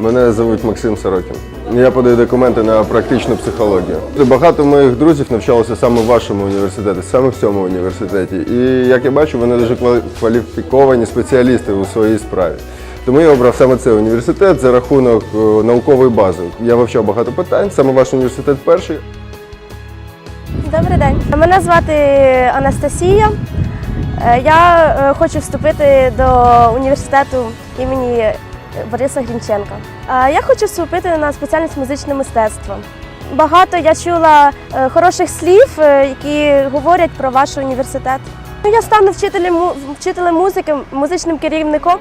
Мене звуть Максим Сорокін. Я подаю документи на практичну психологію. Багато моїх друзів навчалося саме в вашому університеті, саме в цьому університеті. І як я бачу, вони дуже кваліфіковані спеціалісти у своїй справі. Тому я обрав саме цей університет за рахунок е, наукової бази. Я вивчав багато питань, саме ваш університет перший. Добрий день. Мене звати Анастасія. Е, Я е, хочу вступити до університету імені Бориса Грінченка. Я хочу вступити на спеціальність музичне мистецтво. Багато я чула е, хороших слів, е, які говорять про ваш університет. Ну, Я стану вчителем, вчителем музики, музичним керівником.